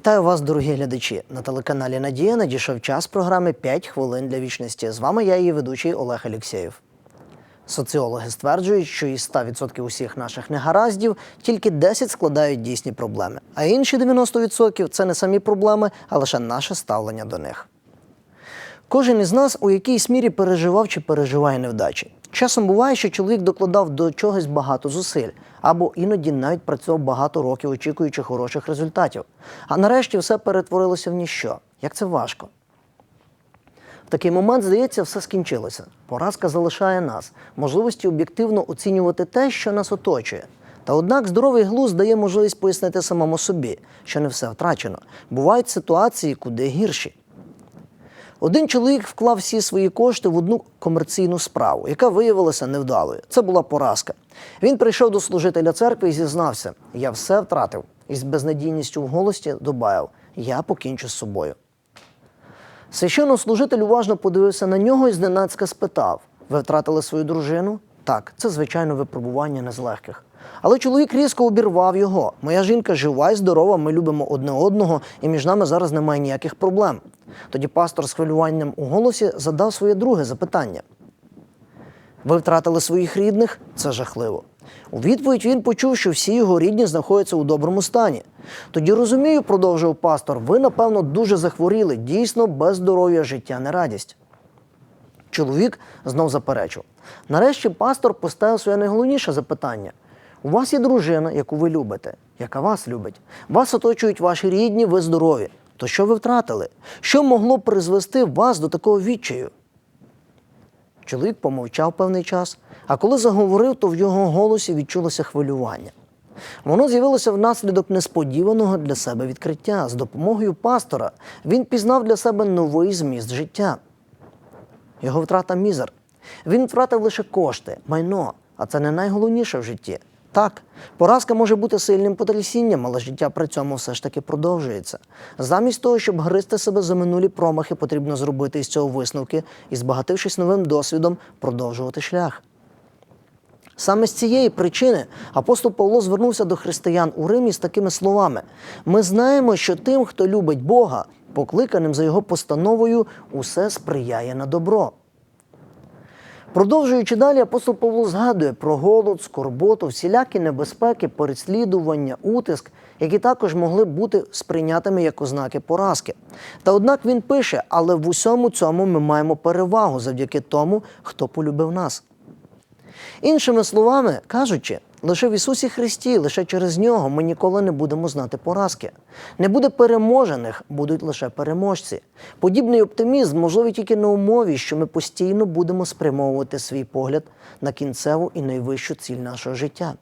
Вітаю вас, дорогі глядачі. На телеканалі Надія надійшов час програми «5 хвилин для вічності. З вами я, її ведучий Олег Алєксєєв. Соціологи стверджують, що із 100% усіх наших негараздів тільки 10 складають дійсні проблеми, а інші 90% це не самі проблеми, а лише наше ставлення до них. Кожен із нас у якійсь мірі переживав чи переживає невдачі. Часом буває, що чоловік докладав до чогось багато зусиль, або іноді навіть працював багато років, очікуючи хороших результатів. А нарешті все перетворилося в ніщо. Як це важко. В такий момент, здається, все скінчилося. Поразка залишає нас, можливості об'єктивно оцінювати те, що нас оточує. Та однак здоровий глузд дає можливість пояснити самому собі, що не все втрачено. Бувають ситуації, куди гірші. Один чоловік вклав всі свої кошти в одну комерційну справу, яка виявилася невдалою. Це була поразка. Він прийшов до служителя церкви і зізнався: я все втратив. І з безнадійністю в голосі добавив: Я покінчу з собою. Священнослужитель уважно подивився на нього і зненацька спитав: Ви втратили свою дружину? Так, це звичайно випробування не з легких. Але чоловік різко обірвав його. Моя жінка жива і здорова, ми любимо одне одного, і між нами зараз немає ніяких проблем. Тоді пастор з хвилюванням у голосі задав своє друге запитання. Ви втратили своїх рідних? Це жахливо. У відповідь він почув, що всі його рідні знаходяться у доброму стані. Тоді розумію, продовжив пастор, ви, напевно, дуже захворіли. Дійсно, без здоров'я життя не радість. Чоловік знов заперечив. Нарешті пастор поставив своє найголовніше запитання: у вас є дружина, яку ви любите, яка вас любить. Вас оточують ваші рідні, ви здорові. То що ви втратили? Що могло призвести вас до такого відчаю? Чоловік помовчав певний час, а коли заговорив, то в його голосі відчулося хвилювання. Воно з'явилося внаслідок несподіваного для себе відкриття. З допомогою пастора він пізнав для себе новий зміст життя. Його втрата мізер. Він втратив лише кошти, майно, а це не найголовніше в житті. Так, поразка може бути сильним потрясінням, але життя при цьому все ж таки продовжується. Замість того, щоб гризти себе за минулі промахи, потрібно зробити із цього висновки і, збагатившись новим досвідом, продовжувати шлях. Саме з цієї причини апостол Павло звернувся до християн у Римі з такими словами: ми знаємо, що тим, хто любить Бога, покликаним за його постановою, усе сприяє на добро. Продовжуючи далі, апостол Павло згадує про голод, скорботу, всілякі небезпеки, переслідування, утиск, які також могли бути сприйнятими як ознаки поразки. Та однак він пише: але в усьому цьому ми маємо перевагу завдяки тому, хто полюбив нас. Іншими словами кажучи, лише в Ісусі Христі, лише через нього ми ніколи не будемо знати поразки. Не буде переможених, будуть лише переможці. Подібний оптимізм можливий тільки на умові, що ми постійно будемо спрямовувати свій погляд на кінцеву і найвищу ціль нашого життя.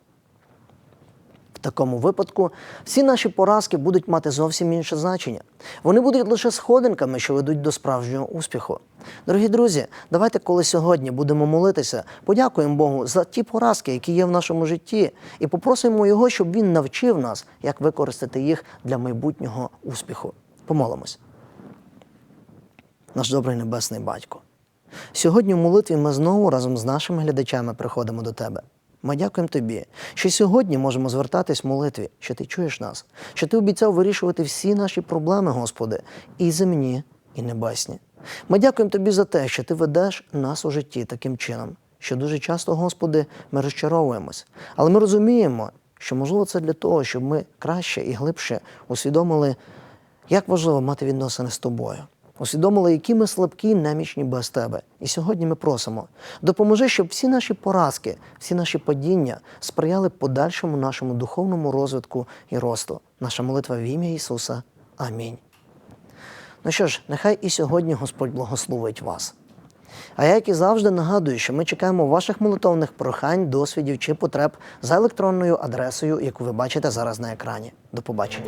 В такому випадку всі наші поразки будуть мати зовсім інше значення. Вони будуть лише сходинками, що ведуть до справжнього успіху. Дорогі друзі, давайте, коли сьогодні будемо молитися, подякуємо Богу за ті поразки, які є в нашому житті, і попросимо Його, щоб Він навчив нас, як використати їх для майбутнього успіху. Помолимось. Наш добрий небесний батько. Сьогодні в молитві ми знову разом з нашими глядачами приходимо до Тебе. Ми дякуємо тобі, що сьогодні можемо звертатись в молитві, що ти чуєш нас, що ти обіцяв вирішувати всі наші проблеми, Господи, і земні, і небесні. Ми дякуємо тобі за те, що ти ведеш нас у житті таким чином, що дуже часто, Господи, ми розчаровуємось. Але ми розуміємо, що можливо це для того, щоб ми краще і глибше усвідомили, як важливо мати відносини з тобою. Усвідомили, які ми слабкі, немічні без тебе. І сьогодні ми просимо, допоможи, щоб всі наші поразки, всі наші падіння сприяли подальшому нашому духовному розвитку і росту. Наша молитва в ім'я Ісуса. Амінь. Ну що ж, нехай і сьогодні Господь благословить вас. А я, як і завжди, нагадую, що ми чекаємо ваших молитовних прохань, досвідів чи потреб за електронною адресою, яку ви бачите зараз на екрані. До побачення.